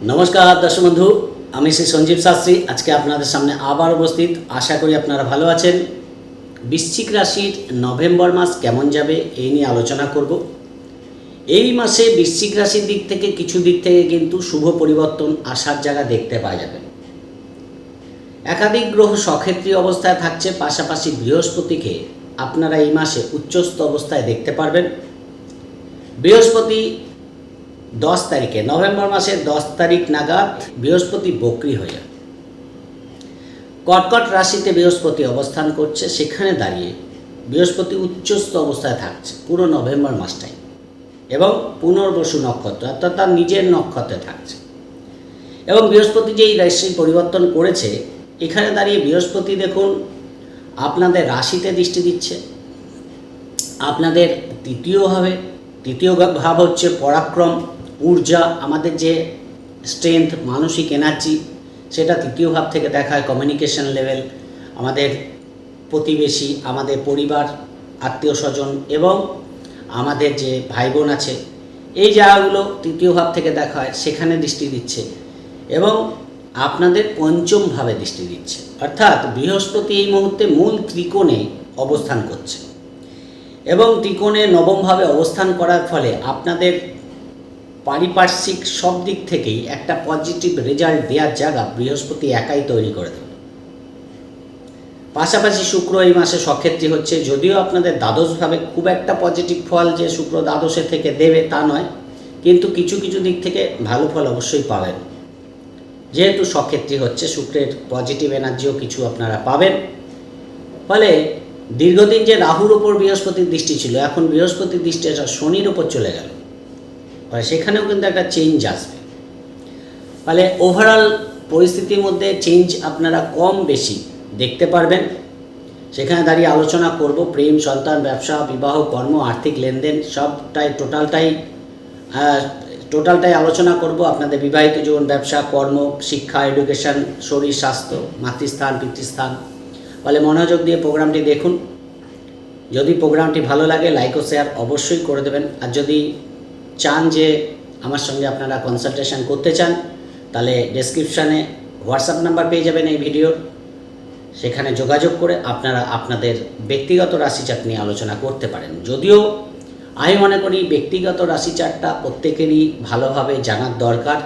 নমস্কার, দর্শক বন্ধু। আমি শ্রী সঞ্জীব শাস্ত্রী। আজকে আপনাদের সামনে আবার উপস্থিত। আশা করি আপনারা ভালো আছেন। বৃশ্চিক রাশির নভেম্বর মাস কেমন যাবে এই নিয়ে আলোচনা করব। এই মাসে বৃশ্চিক রাশির দিক থেকে, কিছু দিক থেকে কিন্তু শুভ পরিবর্তন আসার জায়গা দেখতে পাওয়া যাবে। একাধিক গ্রহ সক্ষেত্রীয় অবস্থায় থাকছে, পাশাপাশি বৃহস্পতিকে আপনারা এই মাসে উচ্চস্থ অবস্থায় দেখতে পারবেন। বৃহস্পতি দশ তারিখে, নভেম্বর মাসের দশ তারিখ নাগাদ বৃহস্পতি বক্রি হয়ে। কর্কট রাশিতে বৃহস্পতি অবস্থান করছে, সেখানে দাঁড়িয়ে বৃহস্পতি উচ্চস্থ অবস্থায় থাকছে, পুরো নভেম্বর মাসটাই। এবং পুনর্বসু নক্ষত্র, অর্থাৎ তার নিজের নক্ষত্রে থাকছে। এবং বৃহস্পতি যে এই রাশি পরিবর্তন করেছে, এখানে দাঁড়িয়ে বৃহস্পতি দেখুন, আপনাদের রাশিতে দৃষ্টি দিচ্ছে, আপনাদের তৃতীয় ভাবে তৃতীয় ভাব হচ্ছে পরাক্রম ঊর্জা, আমাদের যে স্ট্রেংথ মানসিক এনার্জি সেটা তৃতীয় ভাব থেকে দেখায় কমিউনিকেশন লেভেল আমাদের প্রতিবেশী, আমাদের পরিবার, আত্মীয় স্বজন এবং আমাদের যে ভাই বোন আছে, এই জায়গাগুলো তৃতীয় ভাব থেকে দেখা হয়, সেখানে দৃষ্টি দিচ্ছে এবং আপনাদের পঞ্চম ভাবে দৃষ্টি দিচ্ছে। অর্থাৎ বৃহস্পতি এই মুহূর্তে মূল ত্রিকোণে অবস্থান করছে এবং ত্রিকোণে নবমভাবে অবস্থান করার ফলে আপনাদের পারিপার্শ্বিক সব দিক থেকেই একটা পজিটিভ রেজাল্ট দেওয়ার জায়গা বৃহস্পতি একাই তৈরি করে দেবে। পাশাপাশি শুক্র এই মাসে সক্ষেত্রী হচ্ছে, যদিও আপনাদের দ্বাদশভাবে খুব একটা পজিটিভ ফল যে শুক্র দ্বাদশে থেকে দেবে তা নয়, কিন্তু কিছু কিছু দিক থেকে ভালো ফল অবশ্যই পাবেন। যেহেতু সক্ষেত্রী হচ্ছে, শুক্রের পজিটিভ এনার্জিও কিছু আপনারা পাবেন। ফলে দীর্ঘদিন যে রাহুর ওপর বৃহস্পতির দৃষ্টি ছিল, এখন বৃহস্পতির দৃষ্টি শনির ওপর চলে গেল। ফলে সেখানেও কিন্তু একটা চেঞ্জ আসবে। ফলে ওভারঅল পরিস্থিতির মধ্যে চেঞ্জ আপনারা কম বেশি দেখতে পারবেন। সেখানে দাঁড়িয়ে আলোচনা করব, প্রেম, সন্তান, ব্যবসা, বিবাহ, কর্ম, আর্থিক লেনদেন সবটাই টোটালটাই টোটালটাই আলোচনা করব। আপনাদের বিবাহিত জীবন, ব্যবসা, কর্ম, শিক্ষা এডুকেশন শরীর, স্বাস্থ্য, মাতৃস্থান, পিতৃস্থান। ফলে মনোযোগ দিয়ে প্রোগ্রামটি দেখুন। যদি প্রোগ্রামটি ভালো লাগে লাইক ও শেয়ার অবশ্যই করে দেবেন। আর যদি চান যে আমার সঙ্গে আপনারা কনসালটেশন করতে চান, তাহলে ডেসক্রিপশানে হোয়াটসঅ্যাপ নাম্বার পেয়ে যাবেন এই ভিডিওর সেখানে যোগাযোগ করে আপনারা আপনাদের ব্যক্তিগত রাশি চার্ট নিয়ে আলোচনা করতে পারেন। যদিও আমি মনে করি ব্যক্তিগত রাশি চার্টটা প্রত্যেকেরই ভালোভাবে জানার দরকার।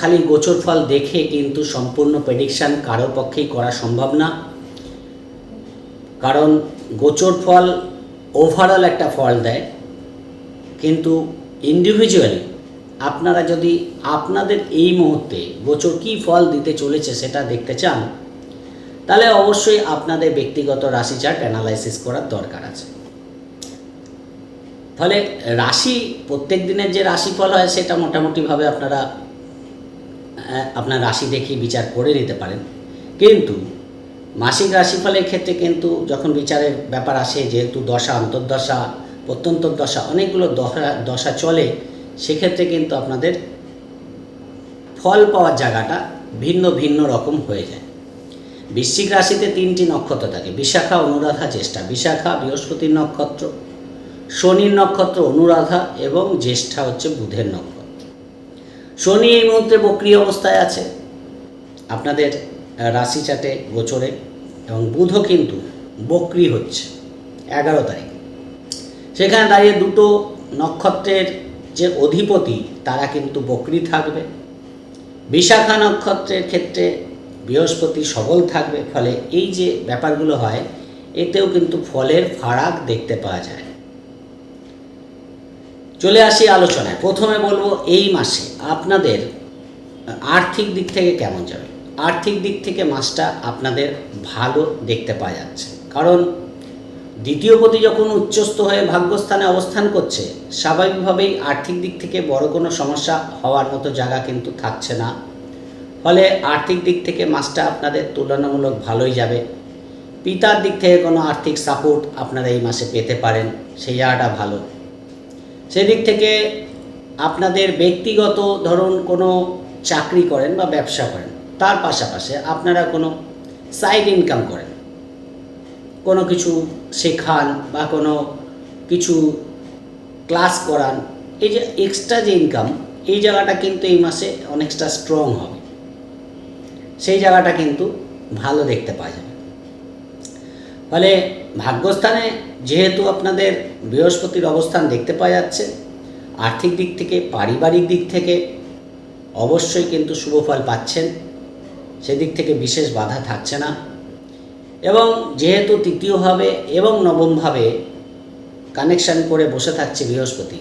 খালি গোচর ফল দেখে কিন্তু সম্পূর্ণ প্রেডিকশান কারোর পক্ষেই করা সম্ভব না। কারণ গোচর ফল ওভারঅল একটা ফল দেয়। কিন্তু ইন্ডিভিজুয়ালি আপনারা যদি আপনাদের এই মুহূর্তে গোচর কী ফল দিতে চলেছে সেটা দেখতে চান, তাহলে অবশ্যই আপনাদের ব্যক্তিগত রাশি চার্ট অ্যানালাইসিস করার দরকার আছে। ফলে রাশি, প্রত্যেক দিনের যে রাশিফল হয় সেটা মোটামুটিভাবে আপনারা আপনার রাশি দেখে বিচার করে নিতে পারেন। কিন্তু মাসিক রাশিফলের ক্ষেত্রে কিন্তু যখন বিচারের ব্যাপার আসে, যেহেতু দশা, অন্তর্দশা প্রত্যন্তর দশা, অনেকগুলো দশা দশা চলে, সেক্ষেত্রে কিন্তু আপনাদের ফল পাওয়ার জায়গাটা ভিন্ন ভিন্ন রকম হয়ে যায়। বৃশ্চিক রাশিতে তিনটি নক্ষত্র থাকে, বিশাখা, অনুরাধা, জ্যেষ্ঠা। বিশাখা, বৃহস্পতির নক্ষত্র, শনির নক্ষত্র, অনুরাধা এবং জ্যেষ্ঠা হচ্ছে বুধের নক্ষত্র। শনি এই মুহূর্তে বক্রিয় অবস্থায় আছে। আপনাদের রাশি চাটে গোচরে এবং বুধও কিন্তু বক্রি হচ্ছে। এগারো তারিখ। সেখানে দাঁড়িয়ে দুটো নক্ষত্রের যে অধিপতি, তারা কিন্তু বকরি থাকবে। বিশাখা নক্ষত্রের ক্ষেত্রে বৃহস্পতি সবল থাকবে, ফলে এই যে ব্যাপারগুলো হয়, এতেও কিন্তু ফলের ফারাক দেখতে পাওয়া যায়। চলে আসি আলোচনায়। প্রথমে বলব, এই মাসে আপনাদের আর্থিক দিক থেকে কেমন যাবে? আর্থিক দিক থেকে মাসটা আপনাদের ভালো দেখতে পাওয়া যাচ্ছে। কারণ দ্বিতীয় পতি যখন উচ্চস্থ হয়ে ভাগ্যস্থানে অবস্থান করছে, স্বাভাবিকভাবেই আর্থিক দিক থেকে বড় কোনো সমস্যা হওয়ার মতো জায়গা কিন্তু থাকছে না। ফলে আর্থিক দিক থেকে মাসটা আপনাদের তুলনামূলক ভালোই যাবে। পিতার দিক থেকে কোনো আর্থিক সাপোর্ট আপনারা এই মাসে পেতে পারেন, সেই জায়গাটা ভালো। সেদিক থেকে আপনাদের ব্যক্তিগত ধরুন কোনো চাকরি করেন বা ব্যবসা করেন, তার পাশাপাশি আপনারা কোনো সাইড ইনকাম করেন। কোনো কিছু শেখান বা কোনো কিছু ক্লাস করান, এই যে এক্সট্রা যে ইনকাম এই জায়গাটা কিন্তু এই মাসে অনেকটা স্ট্রং হবে। সেই জায়গাটা কিন্তু ভালো দেখতে পাওয়া যাবে। ফলে ভাগ্যস্থানে যেহেতু আপনাদের বৃহস্পতির অবস্থান দেখতে পাওয়া যাচ্ছে, আর্থিক দিক থেকে, পারিবারিক দিক থেকে অবশ্যই কিন্তু শুভ ফল পাচ্ছেন। সেদিক থেকে বিশেষ বাধা থাকছে না। এবং যেহেতু তৃতীয়ভাবে এবং নবমভাবে কানেকশান করে বসে থাকছে বৃহস্পতি,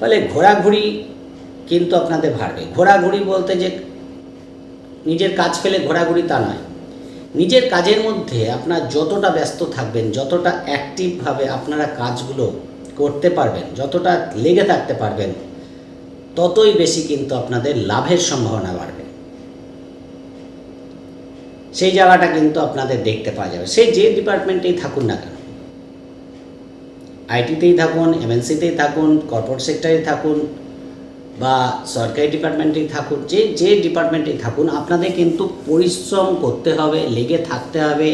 ফলে ঘোরাঘুরি কিন্তু আপনাদের ভাড়বে। ঘোরাঘুরি বলতে যে নিজের কাজ ফেলে ঘোরাঘুরি তা নয়। নিজের কাজের মধ্যে আপনার যতটা ব্যস্ত থাকবেন, যতটা অ্যাক্টিভভাবে আপনারা কাজগুলো করতে পারবেন, যতটা লেগে থাকতে পারবেন, ততই বেশি কিন্তু আপনাদের লাভের সম্ভাবনা বাড়বে। সেই জায়গাটা কিন্তু আপনাদের দেখতে পাওয়া যাবে। সেই যে ডিপার্টমেন্টেই থাকুন না কেন। আইটিতেই থাকুন, এমএনসিতেই থাকুন, কর্পোরেট সেক্টরে থাকুন বা সরকারি ডিপার্টমেন্টেই থাকুন, যে যে ডিপার্টমেন্টেই থাকুন, আপনাদের কিন্তু পরিশ্রম করতে হবে, লেগে থাকতে হবে।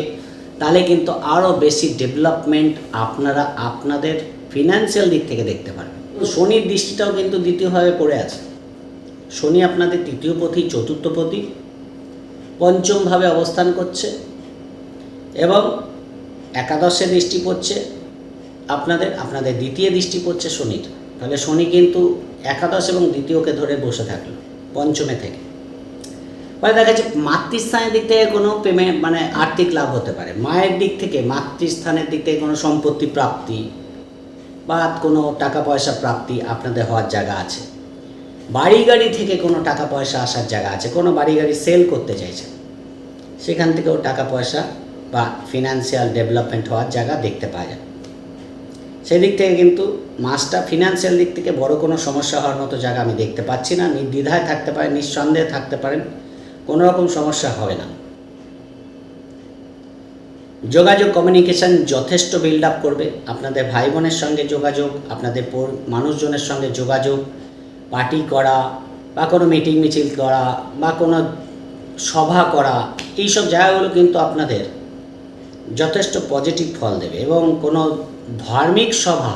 তাহলে কিন্তু আরও বেশি ডেভেলপমেন্ট আপনারা আপনাদের ফিনান্সিয়াল দিক থেকে দেখতে পারবেন। শনির দৃষ্টিটাও কিন্তু দ্বিতীয়ভাবে পড়ে আছে। শনি আপনাদের তৃতীয় পথি চতুর্থ পথি পঞ্চমভাবে অবস্থান করছে এবং একাদশে দৃষ্টি পড়ছে। আপনাদের আপনাদের দ্বিতীয় দৃষ্টি পড়ছে শনির। তাহলে শনি কিন্তু একাদশ এবং দ্বিতীয়কে ধরে বসে থাকল, পঞ্চমে থেকে। ফলে দেখা যাচ্ছে মাতৃস্থানের দিক থেকে কোনো পেমেন্ট মানে আর্থিক লাভ হতে পারে। মায়ের দিক থেকে, মাতৃস্থানের দিক থেকে কোনো সম্পত্তি প্রাপ্তি বা কোনো টাকা পয়সা প্রাপ্তি আপনাদের হওয়ার জায়গা আছে। বাড়ি গাড়ি থেকে কোনো টাকা পয়সা আসার জায়গা আছে, কোনো বাড়ি গাড়ি সেল করতে চাইছেন সেখান থেকেও টাকা পয়সা বা ফিনান্সিয়াল ডেভেলপমেন্ট হওয়ার জায়গা দেখতে পাওয়া যায়। সেদিক থেকে কিন্তু মাসটা ফিনান্সিয়াল দিক থেকে বড় কোনো সমস্যা হওয়ার মতো জায়গা আমি দেখতে পাচ্ছি না। নির্দ্বিধায় থাকতে পারেন, নিঃসন্দেহে থাকতে পারেন, কোনো রকম সমস্যা হবে না। যোগাযোগ কমিউনিকেশন যথেষ্ট বিল্ড আপ করবে। আপনাদের ভাই বোনের সঙ্গে যোগাযোগ, আপনাদের মানুষজনের সঙ্গে যোগাযোগ পার্টি করা বা কোনো মিটিং মিছিল করা বা কোনো সভা করা, এইসব জায়গাগুলো কিন্তু আপনাদের যথেষ্ট পজিটিভ ফল দেবে এবং কোনো ধার্মিক সভা,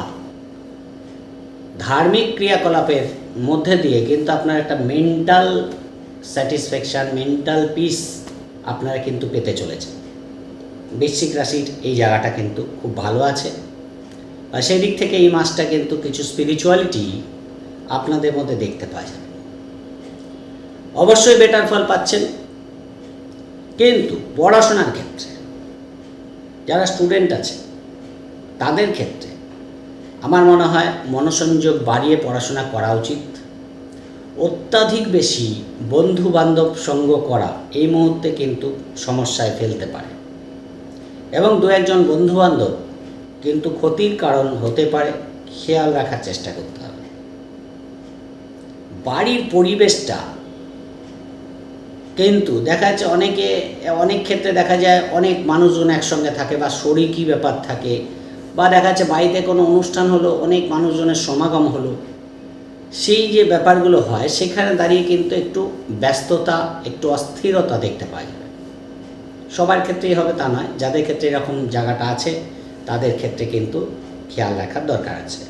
ধার্মিক ক্রিয়াকলাপের মধ্যে দিয়ে কিন্তু আপনার একটা মেন্টাল স্যাটিসফ্যাকশান মেন্টাল পিস আপনারা কিন্তু পেতে চলেছেন। বৃশ্চিক রাশির এই জায়গাটা কিন্তু খুব ভালো আছে। আর সেই দিক থেকে এই মাসটা কিন্তু কিছু স্পিরিচুয়ালিটি আপনাদের মধ্যে দেখতে পাওয়া যাবে। অবশ্যই বেটার ফল পাচ্ছেন। কিন্তু পড়াশোনার ক্ষেত্রে, যারা স্টুডেন্ট আছে, তাদের ক্ষেত্রে আমার মনে হয় মনোসংযোগ বাড়িয়ে পড়াশোনা করা উচিত। অত্যাধিক বেশি বন্ধু বান্ধব সঙ্গ করা এই মুহূর্তে কিন্তু সমস্যায় ফেলতে পারে। এবং দু একজন বন্ধু বান্ধব কিন্তু ক্ষতির কারণ হতে পারে, খেয়াল রাখার চেষ্টা করতে বাড়ির পরিবেশটা। কিন্তু দেখা যাচ্ছে অনেকে, অনেক ক্ষেত্রে দেখা যায় অনেক মানুষজন একসঙ্গে থাকে বা শরিকি ব্যাপার থাকে বা দেখা যাচ্ছে বাড়িতে কোনো অনুষ্ঠান হলো, অনেক মানুষজনের সমাগম হলো। সেই যে ব্যাপারগুলো হয়, সেখানে দাঁড়িয়ে কিন্তু একটু ব্যস্ততা, একটু অস্থিরতা দেখতে পাওয়া যাবে সবার ক্ষেত্রেই হবে তা নয়, যাদের ক্ষেত্রে এরকম জায়গাটা আছে, তাদের ক্ষেত্রে কিন্তু খেয়াল রাখার দরকার আছে।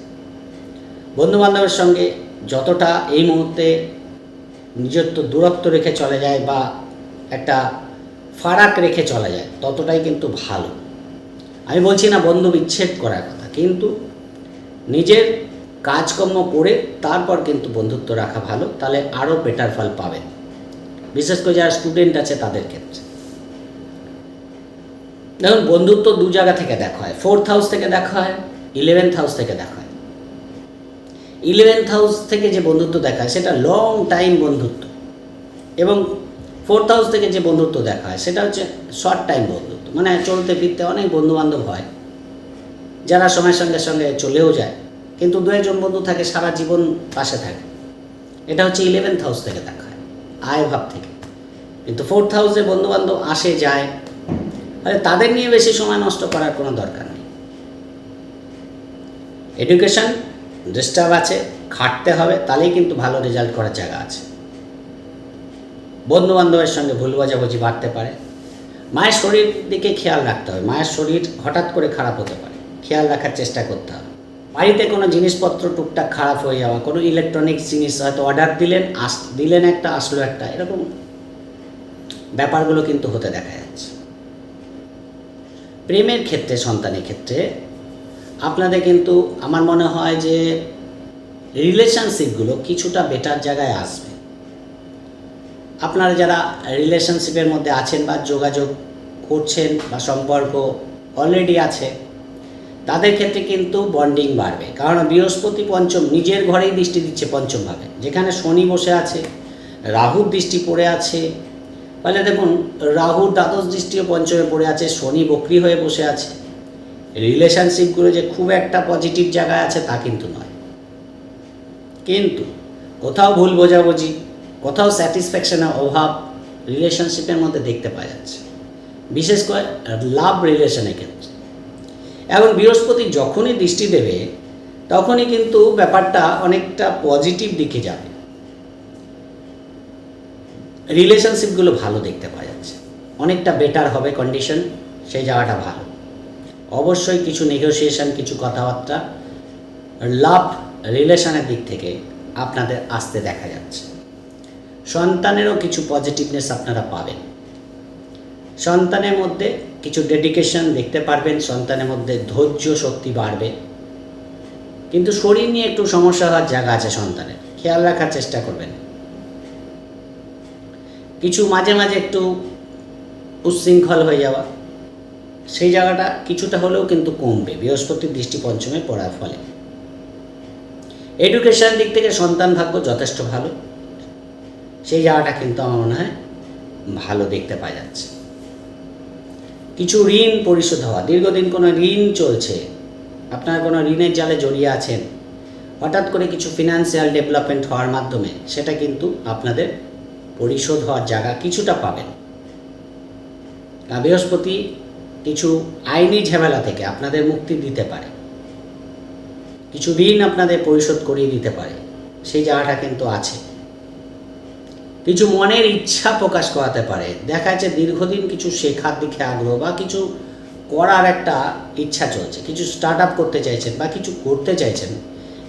বন্ধুবান্ধবের সঙ্গে যতটা এই মুহূর্তে নিজত্ব দূরত্ব রেখে চলে যায় বা একটা ফারাক রেখে চলা যায়, ততটাই কিন্তু ভালো। আমি বলছি না বন্ধু বিচ্ছেদ করার কথা, কিন্তু নিজের কাজকর্ম করে তারপর কিন্তু বন্ধুত্ব রাখা ভালো, তাহলে আরও বেটার ফল পাবেন। বিশেষ করে যারা স্টুডেন্ট আছে তাদের ক্ষেত্রে। দেখুন, বন্ধুত্ব দু জায়গা থেকে দেখা হয়। ফোর্থ হাউস থেকে দেখা হয় ইলেভেন্থ হাউস থেকে দেখা হয়। ইলেভেন্থ হাউস থেকে যে বন্ধুত্ব দেখায়, সেটা লং টাইম বন্ধুত্ব। এবং ফোর্থ হাউস থেকে যে বন্ধুত্ব দেখা হয় সেটা হচ্ছে শর্ট টাইম বন্ধুত্ব। মানে চলতে ফিরতে অনেক বন্ধু বান্ধব হয়, যারা সময়ের সঙ্গে সঙ্গে চলেও যায়। কিন্তু দু একজন বন্ধু থাকে, সারা জীবন পাশে থাকে। এটা হচ্ছে ইলেভেন্থ হাউস থেকে দেখা হয় আয় ভাব থেকে। কিন্তু ফোর্থ হাউসে বন্ধু বান্ধব আসে, যায়। তাহলে তাদের নিয়ে বেশি সময় নষ্ট করার কোনো দরকার নেই। এডুকেশন ডিস্টার্ব আছে, খাটতে হবে, তাহলেই কিন্তু ভালো রেজাল্ট করার জায়গা আছে। বন্ধু বান্ধবের সঙ্গে ভুল বোঝাবুঝি বাড়তে পারে। মায়ের শরীর দিকে খেয়াল রাখতে হবে। মায়ের শরীর হঠাৎ করে খারাপ হতে পারে। খেয়াল রাখার চেষ্টা করতে হবে। বাড়িতে কোনো জিনিসপত্র টুকটাক খারাপ হয়ে যাওয়া, কোনো ইলেকট্রনিক্স জিনিস হয়তো অর্ডার দিলেন, আস, দিলেন একটা, আসলো একটা, এরকম ব্যাপারগুলো কিন্তু হতে দেখা যাচ্ছে। প্রেমের ক্ষেত্রে, সন্তানের ক্ষেত্রে আপনাদের কিন্তু আমার মনে হয় যে রিলেশনশিপগুলো কিছুটা বেটার জায়গায় আসবে। আপনারা যারা রিলেশনশিপের মধ্যে আছেন বা যোগাযোগ করছেন বা সম্পর্ক অলরেডি আছে, তাদের ক্ষেত্রে কিন্তু বন্ডিং বাড়বে। কারণ বৃহস্পতি পঞ্চম নিজের ঘরেই দৃষ্টি দিচ্ছে পঞ্চমভাবে যেখানে শনি বসে আছে রাহুর দৃষ্টি পড়ে আছে ফলে দেখুন রাহুর দ্বাদশ দৃষ্টিও পঞ্চমে পড়ে আছে, শনি বকরি হয়ে বসে আছে। রিলেশনশিপগুলো যে খুব একটা পজিটিভ জায়গায় আছে তা কিন্তু নয়। কিন্তু কোথাও ভুল বোঝাবুঝি, কোথাও স্যাটিসফ্যাকশনের অভাব রিলেশনশিপের মধ্যে দেখতে পাওয়া যাচ্ছে। বিশেষ করে লাভ রিলেশনের ক্ষেত্রে। এবং বৃহস্পতি যখনই দৃষ্টি দেবে, তখনই কিন্তু ব্যাপারটা অনেকটা পজিটিভ দিকে যাবে। রিলেশনশিপগুলো ভালো দেখতে পাওয়া যাচ্ছে। অনেকটা বেটার হবে কন্ডিশন সেই জায়গাটা ভালো। অবশ্যই কিছু নেগোসিয়েশন কিছু কথাবার্তা লাভ রিলেশনের দিক থেকে আপনাদের আসতে দেখা যাচ্ছে। সন্তানেরও কিছু পজিটিভনেস আপনারা পাবেন। সন্তানের মধ্যে কিছু ডেডিকেশন দেখতে পারবেন, সন্তানের মধ্যে ধৈর্য শক্তি বাড়বে। কিন্তু শরীর নিয়ে একটু সমস্যা হওয়ার জায়গা আছে সন্তানের, খেয়াল রাখার চেষ্টা করবেন। কিছু মাঝে মাঝে একটু উচ্ছৃঙ্খল হয়ে যাওয়া সেই জায়গাটা কিছুটা হলেও কিন্তু কমবে। বৃহস্পতির দৃষ্টি পঞ্চমে পড়ার ফলে। এডুকেশন দিক থেকে সন্তান ভাগ্য যথেষ্ট ভালো। সেই জায়গাটা কিন্তু আমার মনে হয় ভালো দেখতে পাওয়া যাচ্ছে। কিছু ঋণ পরিশোধ হওয়া। দীর্ঘদিন কোনো ঋণ চলছে। আপনারা কোনো ঋণের জালে জড়িয়ে আছেন। হঠাৎ করে কিছু ফিনান্সিয়াল ডেভেলপমেন্ট হওয়ার মাধ্যমে সেটা কিন্তু আপনাদের পরিশোধ হওয়ার জায়গা কিছুটা পাবেন। বৃহস্পতি কিছু আইনি ঝামেলা থেকে আপনাদের মুক্তি দিতে পারে। কিছু ঋণ আপনাদের পরিশোধ করিয়ে দিতে পারে। সেই জায়গাটা কিন্তু আছে। কিছু মনের ইচ্ছা প্রকাশ করাতে পারে। দেখা যাচ্ছে দীর্ঘদিন কিছু শেখার দিকে আগ্রহ বা কিছু করার একটা ইচ্ছা চলছে। কিছু স্টার্ট আপ করতে চাইছেন বা কিছু করতে চাইছেন,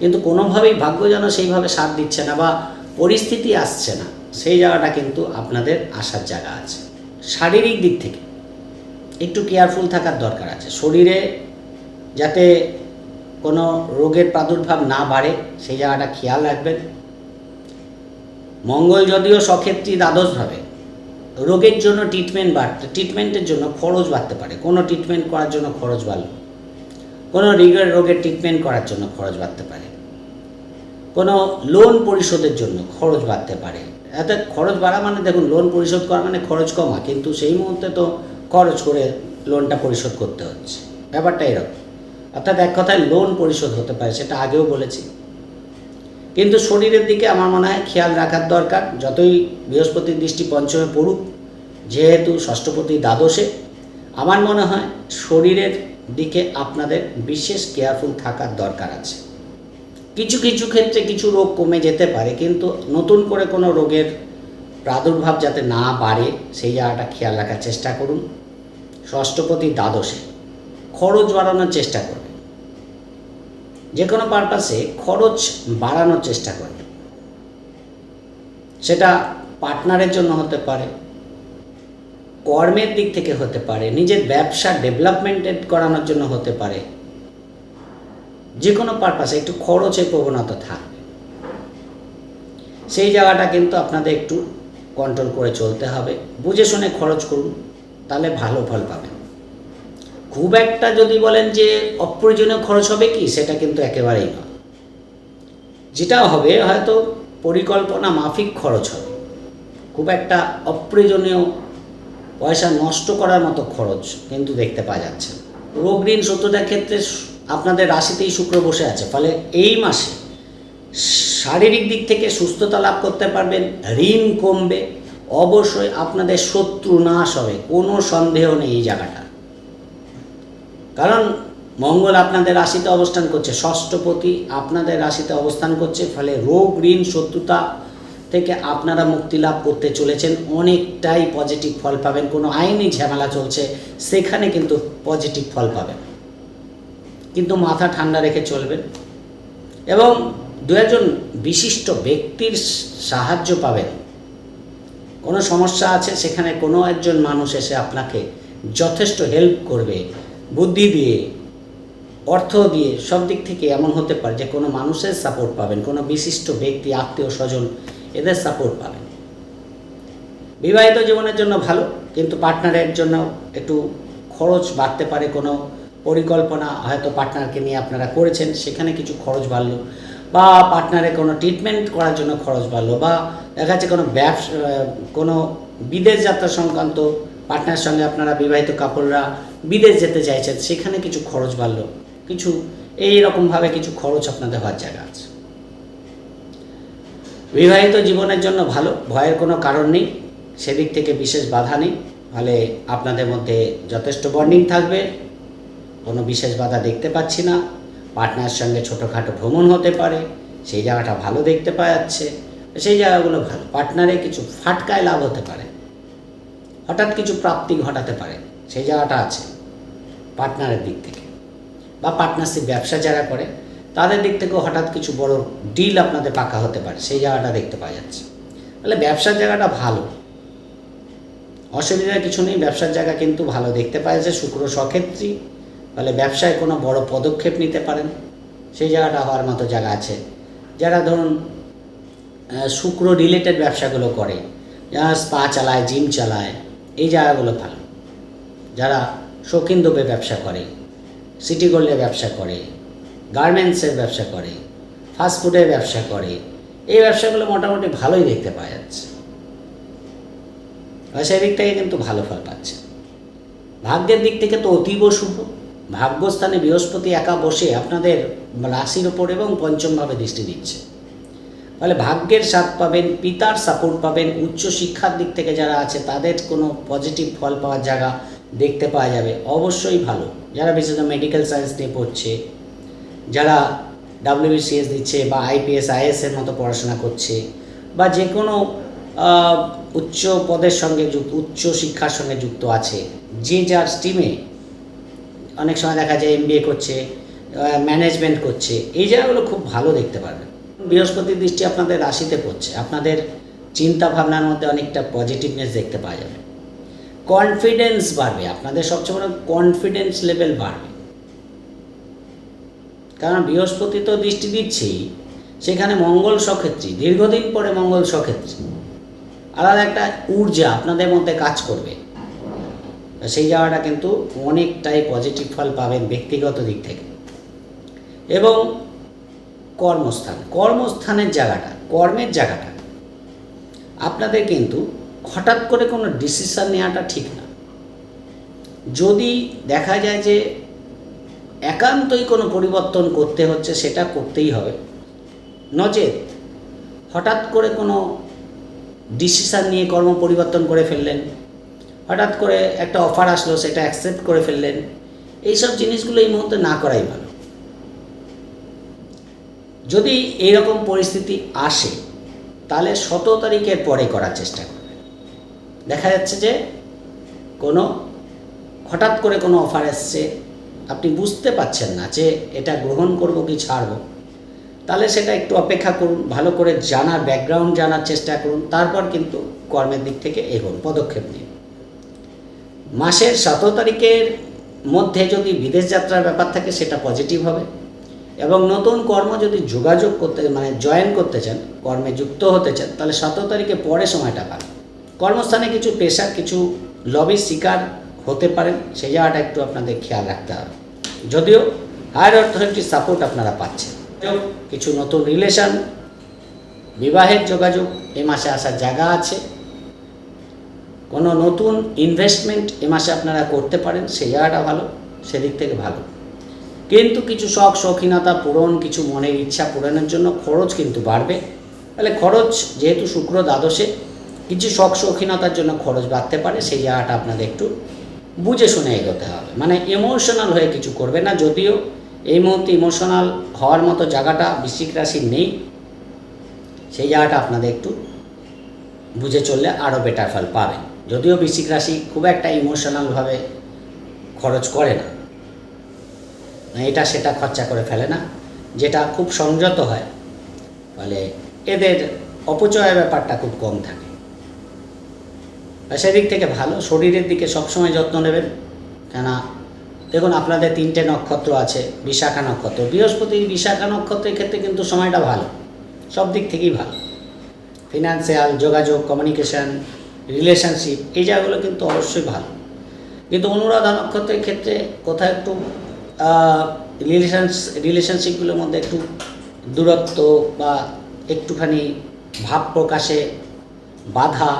কিন্তু কোনোভাবেই ভাগ্য যেন সেইভাবে সাথ দিচ্ছে না বা পরিস্থিতি আসছে না। সেই জায়গাটা কিন্তু আপনাদের আসার জায়গা আছে। শারীরিক দিক থেকে একটু কেয়ারফুল থাকার দরকার আছে। শরীরে যাতে কোনো রোগের প্রাদুর্ভাব না বাড়ে, সেই জায়গাটা খেয়াল রাখবেন। মঙ্গল যদিও সক্ষেত্রী দ্বাদশভাবে রোগের জন্য ট্রিটমেন্ট বাড়তে ট্রিটমেন্টের জন্য খরচ বাড়তে পারে। কোনো ট্রিটমেন্ট করার জন্য খরচ বাড়ল, কোনো রিগের রোগের ট্রিটমেন্ট করার জন্য খরচ বাড়তে পারে। কোনো লোন পরিশোধের জন্য খরচ বাড়তে পারে। এতে খরচ বাড়া মানে দেখুন লোন পরিশোধ করা মানে খরচ কমা, কিন্তু সেই মুহূর্তে তো খরচ করে লোনটা পরিশোধ করতে হচ্ছে। ব্যাপারটা এরকম। অর্থাৎ এক কথায় লোন পরিশোধ হতে পারে, সেটা আগেও বলেছি। কিন্তু শরীরের দিকে আমার মনে হয় খেয়াল রাখার দরকার। যতই বৃহস্পতির দৃষ্টি পঞ্চমে পড়ুক, যেহেতু ষষ্ঠপতি দ্বাদশে, আমার মনে হয় শরীরের দিকে আপনাদের বিশেষ কেয়ারফুল থাকার দরকার আছে। কিছু কিছু ক্ষেত্রে কিছু রোগ কমে যেতে পারে, কিন্তু নতুন করে কোনো রোগের প্রাদুর্ভাব যাতে না বাড়ে, সেই জায়গাটা খেয়াল রাখার চেষ্টা করুন। ষষ্ঠপতি দ্বাদশে খরচ বাড়ানোর চেষ্টা করবে। যে কোনো পারপাসে খরচ বাড়ানোর চেষ্টা করবে। সেটা পার্টনারের জন্য হতে পারে, কর্মের দিক থেকে হতে পারে, নিজের ব্যবসা ডেভেলপমেন্টেড করানোর জন্য হতে পারে। যে কোনো পারপাসে একটু খরচের প্রবণতা থাকবে। সেই জায়গাটা কিন্তু আপনাদের একটু কন্ট্রোল করে চলতে হবে। বুঝে শুনে খরচ করুন। তাহলে ভালো ফল পাবেন খুব একটা যদি বলেন যে অপ্রয়োজনীয় খরচ হবে কি, সেটা কিন্তু একেবারেই নয়। যেটা হবে হয়তো পরিকল্পনা মাফিক খরচ হবে। খুব একটা অপ্রয়োজনীয় পয়সা নষ্ট করার মতো খরচ কিন্তু দেখতে পাওয়া যাচ্ছে। রোগ ঋণ শত্রুতার ক্ষেত্রে আপনাদের রাশিতেই শুক্র বসে আছে। ফলে এই মাসে শারীরিক দিক থেকে সুস্থতা লাভ করতে পারবেন, ঋণ কমবে। অবশ্যই আপনাদের শত্রু নাশ হবে, কোনো সন্দেহ নেই এই জায়গাটা। কারণ মঙ্গল আপনাদের রাশিতে অবস্থান করছে, ষষ্ঠপতি আপনাদের রাশিতে অবস্থান করছে, ফলে রোগ, ঋণ, শত্রুতা থেকে আপনারা মুক্তি লাভ করতে চলেছেন, অনেকটাই পজিটিভ ফল পাবেন, কোনো আইনি ঝামেলা চলছে, সেখানে কিন্তু পজিটিভ ফল পাবেন। কিন্তু মাথা ঠান্ডা রেখে চলবেন। এবং দু একজন বিশিষ্ট ব্যক্তির সাহায্য পাবেন। কোনো সমস্যা আছে? সেখানে কোনো একজন মানুষ এসে আপনাকে যথেষ্ট হেল্প করবে, বুদ্ধি দিয়ে, অর্থ দিয়ে, সব দিক থেকে এমন হতে পারে যে কোনো মানুষের সাপোর্ট পাবেন, কোনো বিশিষ্ট ব্যক্তি, আত্মীয় স্বজন এদের সাপোর্ট পাবেন। বিবাহিত জীবনের জন্য ভালো, কিন্তু পার্টনারের জন্য একটু খরচ বাড়তে পারে কোনো পরিকল্পনা, হয়তো পার্টনারকে নিয়ে আপনারা করেছেন, সেখানে কিছু খরচ বাড়লো। বা পার্টনারে কোনো ট্রিটমেন্ট করার জন্য খরচ বাড়লো বা দেখা যাচ্ছে কোনো ব্যবসা কোনো বিদেশ যাত্রা সংক্রান্ত পার্টনারের সঙ্গে আপনারা বিবাহিত কাপড়রা বিদেশ যেতে চাইছেন, সেখানে কিছু খরচ বাড়লো। কিছু এই রকমভাবে কিছু খরচ আপনাদের হওয়ার জায়গা আছে। বিবাহিত জীবনের জন্য ভালো, ভয়ের কোনো কারণ নেই, সেদিক থেকে বিশেষ বাধা নেই, ফলে আপনাদের মধ্যে যথেষ্ট বন্ডিং থাকবে, কোনো বিশেষ বাধা দেখতে পাচ্ছি না। পার্টনারের সঙ্গে ছোটোখাটো ভ্রমণ হতে পারে, সেই জায়গাটা ভালো দেখতে পাওয়া যাচ্ছে, সেই জায়গাগুলো ভালো। পার্টনারে কিছু ফাটকায় লাভ হতে পারে, হঠাৎ কিছু প্রাপ্তি ঘটাতে পারে, সেই জায়গাটা আছে পার্টনারের দিক থেকে। বা পার্টনারশিপ ব্যবসা যারা করে, তাদের দিক থেকেও হঠাৎ কিছু বড় ডিল আপনাদের পাকা হতে পারে, সেই জায়গাটা দেখতে পাওয়া যাচ্ছে। তাহলে ব্যবসার জায়গাটা ভালো। অসুবিধার কিছু নেই, ব্যবসার জায়গা কিন্তু ভালো দেখতে পাওয়া যাচ্ছে, শুক্র সক্ষেত্রী ফলে ব্যবসায় কোনো বড় পদক্ষেপ নিতে পারেন? সেই জায়গাটা হওয়ার মতো জায়গা আছে। যারা ধরুন শুক্র রিলেটেড ব্যবসাগুলো করে, যারা স্পা চালায় জিম চালায়, এই জায়গাগুলো ভালো। যারা শৌখিন দ্রব্যের ব্যবসা করে সিটি গোল্ডের ব্যবসা করে গার্মেন্টসের ব্যবসা করে ফাস্টফুডের ব্যবসা করে, এই ব্যবসাগুলো মোটামুটি ভালোই দেখতে পাওয়া যাচ্ছে। সেই থেকে কিন্তু ভালো ফল পাচ্ছে। ভাগ্যের দিক থেকে তো অতীব শুভ। ভাগ্যস্থানে বৃহস্পতি একা বসে আপনাদের রাশির ওপর এবং পঞ্চমভাবে দৃষ্টি দিচ্ছে। ফলে ভাগ্যের স্বাদ পাবেন, পিতার সাপোর্ট পাবেন, উচ্চ শিক্ষার দিক থেকে যারা আছে তাদের কোনো পজিটিভ ফল পাওয়ার জায়গা দেখতে পাওয়া যাবে। অবশ্যই ভালো। যারা বিশেষত মেডিকেল সায়েন্স নিয়ে পড়ছে, যারা ডাব্লিউবিসিএস দিচ্ছে বা আইপিএস আইএসের মতো পড়াশোনা করছে বা যে কোনো উচ্চ পদের সঙ্গে যুক্ত, উচ্চ শিক্ষার সঙ্গে যুক্ত আছে, যে যার স্ট্রিমে অনেক সময় দেখা যায় এমবিএ করছে ম্যানেজমেন্ট করছে। এই জায়গাগুলো খুব ভালো দেখতে পারবেন। বৃহস্পতির দৃষ্টি আপনাদের রাশিতে পড়ছে। আপনাদের চিন্তা ভাবনার মধ্যে অনেকটা পজিটিভনেস দেখতে পাওয়া যাবে। কনফিডেন্স বাড়বে। আপনাদের সবচেয়ে বড় কনফিডেন্স লেভেল বাড়বে। কারণ বৃহস্পতি তো দৃষ্টি দিচ্ছেই। সেখানে মঙ্গল সক্ষেত্রী, দীর্ঘদিন পরে মঙ্গল সক্ষেত্রী। আলাদা একটা ঊর্জা আপনাদের মধ্যে কাজ করবে। সেই জায়গাটা কিন্তু অনেকটাই পজিটিভ ফল পাবেন ব্যক্তিগত দিক থেকে। এবং কর্মস্থান, কর্মস্থানের জায়গাটা, কর্মের জায়গাটা, আপনাদের কিন্তু হঠাৎ করে কোনো ডিসিশান নেওয়াটা ঠিক না। যদি দেখা যায় যে একান্তই কোনো পরিবর্তন করতে হচ্ছে, সেটা করতেই হবে। নচেত হঠাৎ করে কোনো ডিসিশান নিয়ে কর্ম পরিবর্তন করে ফেললেন। হঠাৎ করে একটা অফার আসলো, সেটা অ্যাকসেপ্ট করে ফেললেন। এইসব জিনিসগুলো এই মুহূর্তে না করাই ভালো। যদি এইরকম পরিস্থিতি আসে, তাহলে শত তারিখের পরে করার চেষ্টা করবেন। দেখা যাচ্ছে যে কোনো, হঠাৎ করে কোনো অফার এসছে, আপনি বুঝতে পাচ্ছেন না যে এটা গ্রহণ করব কি ছাড়ব। তাহলে সেটা একটু অপেক্ষা করুন, ভালো করে জানার ব্যাকগ্রাউন্ড জানার চেষ্টা করুন, তারপর কিন্তু কর্মের দিক থেকে এগোন, পদক্ষেপ নিন। মাসের সতেরো তারিখের মধ্যে যদি বিদেশ যাত্রার ব্যাপার থাকে, সেটা পজিটিভ হবে। এবং নতুন কর্ম যদি যোগাযোগ করতে মানে জয়েন করতে চান, কর্মে যুক্ত হতে চান, তাহলে সতেরো তারিখে পরে সময়টা পান। কর্মস্থানে কিছু পেশার কিছু লবির শিকার হতে পারেন সেই জায়গাটা একটু আপনাদের খেয়াল রাখতে হবে। যদিও হায়ার অথরিটির সাপোর্ট আপনারা পাচ্ছেন। কিছু নতুন রিলেশন বিবাহের যোগাযোগ, এ মাসে আসার জায়গা আছে। কোনো নতুন ইনভেস্টমেন্ট এ মাসে আপনারা করতে পারেন, সেই জায়গাটা ভালো, সেদিক থেকে ভালো। কিন্তু কিছু শখ, শৌখিনতা পূরণ, কিছু মনের ইচ্ছা পূরণের জন্য খরচ কিন্তু বাড়বে। তাহলে খরচ যেহেতু শুক্র দ্বাদশে, কিছু শখ, শৌখিনতার জন্য খরচ বাড়তে পারে, সেই জায়গাটা আপনাদের একটু বুঝে শুনে এগোতে হবে। মানে ইমোশনাল হয়ে কিছু করবে না, যদিও এই মুহূর্তে ইমোশনাল হওয়ার মতো জায়গাটা বৃশ্চিক রাশি নেই, সেই জায়গাটা আপনাদের একটু বুঝে চললে আরও বেটার ফল পাবেন। যদিও বৃশ্চিক রাশি খুব একটা ইমোশনালভাবে খরচ করে না। এটা সেটা খরচা করে ফেলে না। যেটা খুব সংযত হয়, ফলে এদের অপচয়ের ব্যাপারটা খুব কম থাকে। সেদিক থেকে ভালো, শরীরের দিকে সবসময় যত্ন নেবেন। কেন দেখুন, আপনাদের তিনটে নক্ষত্র আছে, বিশাখা নক্ষত্র। বৃহস্পতি বিশাখা নক্ষত্রের ক্ষেত্রে কিন্তু সময়টা ভালো, সব দিক থেকেই ভালো। ফিনান্সিয়াল যোগাযোগ কমিউনিকেশন রিলেশনশিপ এই জায়গাগুলো কিন্তু অবশ্যই ভালো। কিন্তু অনুরাধা নক্ষত্রের ক্ষেত্রে কোথাও একটু রিলেশনস রিলেশনশিপগুলোর মধ্যে একটু দূরত্ব বা একটুখানি ভাব প্রকাশে বাধা,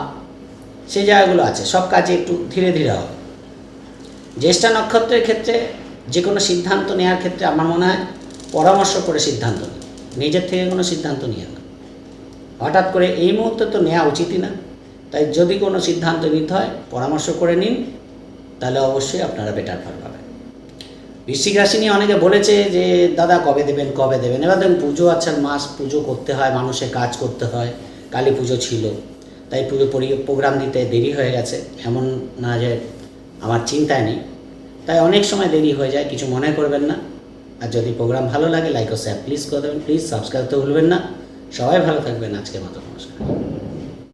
সেই জায়গাগুলো আছে। সব কাজে একটু ধীরে ধীরে হবে। জ্যেষ্ঠা নক্ষত্রের ক্ষেত্রে যে কোনো সিদ্ধান্ত নেওয়ার ক্ষেত্রে আমার মনে হয় পরামর্শ করে সিদ্ধান্ত নিজের থেকে কোনো সিদ্ধান্ত নিয়ে না। হঠাৎ করে এই মুহূর্তে তো নেওয়া উচিতই না। তাই যদি কোনো সিদ্ধান্ত নিতে হয়, পরামর্শ করে নিন, তাহলে অবশ্যই আপনারা বেটার ফল পাবেন। বৃশ্চিক রাশি নিয়ে অনেকে বলেছে যে, দাদা, কবে দেবেন কবে দেবেন? এবার দেখুন, পুজো আচ্ছার মাস পুজো করতে হয়, মানুষের কাজ করতে হয়, কালী পুজো ছিল। তাই পুজো প্রোগ্রাম দিতে দেরি হয়ে গেছে, এমন না যে আমার চিন্তায় নেই। তাই অনেক সময় দেরি হয়ে যায়, কিছু মনে করবেন না। আর যদি প্রোগ্রাম ভালো লাগে লাইক ও শেয়ার প্লিজ করে দেবেন। প্লিজ সাবস্ক্রাইব তো ভুলবেন না। সবাই ভালো থাকবেন, আজকের মতো নমস্কার।